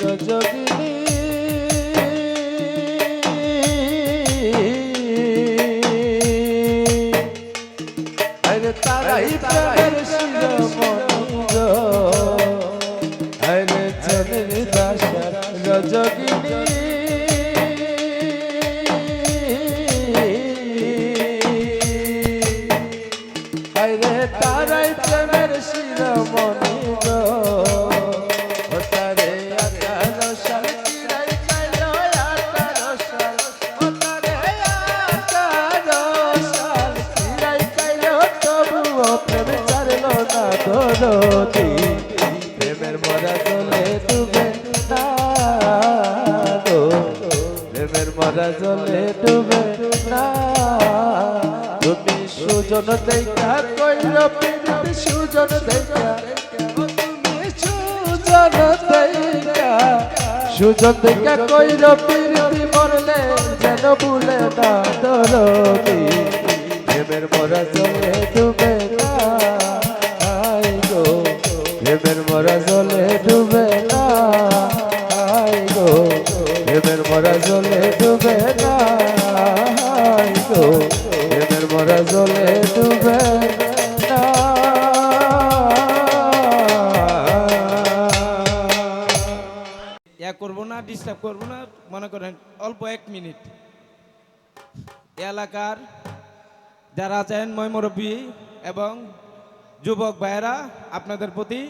যোগিনী আরে তারাই প্রেমের শিরোমণি আরে চন্দ্র দাস যোগিনী আরে তারাই প্রেমের শিরোমণি দরদি প্রেমের মজা চলে তুবে না প্রেমের মরা চলে তুবে না তুমি সুজন দেখা কইল পিরিত সুজন দেখা। তুমি সুজন দেখা। সুজন দেখা কইল পিরিত মরলে যেন ভুলে না দরদি ডুবে গো প্রেমের মরা জলে ডুবে না গো প্রেমের মরা জলে ডুবে করব না ডিস্টার্ব করব না, মনে করেন অল্প এক মিনিট। এলাকার যারা আছেন ময়মরব্বী এবং যুবক ভাইয়েরা, আপনাদের প্রতি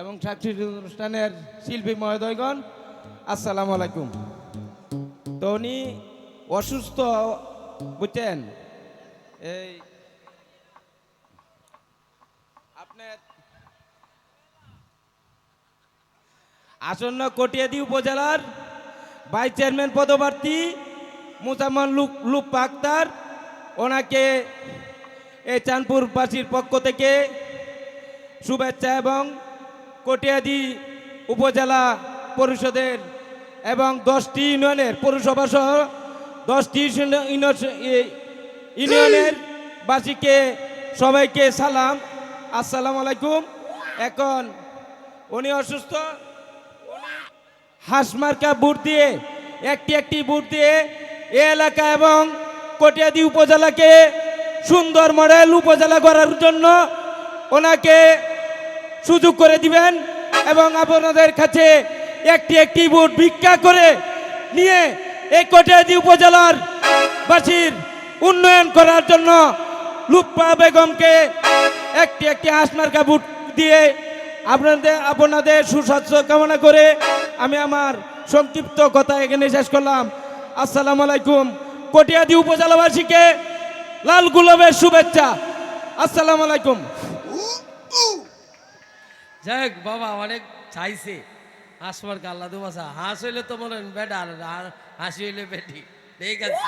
এবং সাংস্কৃতিক অনুষ্ঠানের শিল্পী মহোদয়গণ, আসসালামু আলাইকুম। তো উনি অসুস্থ বুঝছেন? এই, আপনার আসন্ন কটিয়াদি উপজেলার ভাইস চেয়ারম্যান পদপ্রার্থী মুসাম্মান লুক লুপ আক্তার, ওনাকে এই চাঁদপুরবাসীর পক্ষ থেকে শুভেচ্ছা এবং কটিয়াদি উপজেলা পরিষদের এবং দশটি ইউনিয়নের পৌরসভা সহ দশটি ইউনিয়ন- ইউনিয়ন- ইউনিয়নের বাসীকে সবাইকে সালাম। আসসালামু আলাইকুম। এখন উনি অসুস্থ। হাঁসমার্কা বুট দিয়ে, একটি একটি বুট দিয়ে এ এলাকা এবং কটিয়াদি উপজেলাকে সুন্দর মডেল উপজেলা করার জন্য ওনাকে সুযোগ করে দিবেন এবং আপনাদের কাছে একটি একটি বুট ভিক্ষা করে নিয়ে এই কটিয়াদি উপজেলার বাসীর উন্নয়ন করার জন্য লুপ্পা বেগমকে একটি একটি হাঁসমার্কা বুট দিয়ে আপনাদের আপনাদের সুস্বাস্থ্য কামনা করে আমি আমার সংক্ষিপ্ত কথা এখানে শেষ করলাম। আসসালামু আলাইকুম। কটিয়াদি উপজেলাবাসীকে লাল গুলাবের শুভেচ্ছা। আসসালামু আলাইকুম। যাই হোক বাবা অনেক চাইছে। হাঁস মার কাল্লা দু হাস হাঁস হইলে তো বলেন বেটার আর হাসি হইলে বেটি। ঠিক আছে।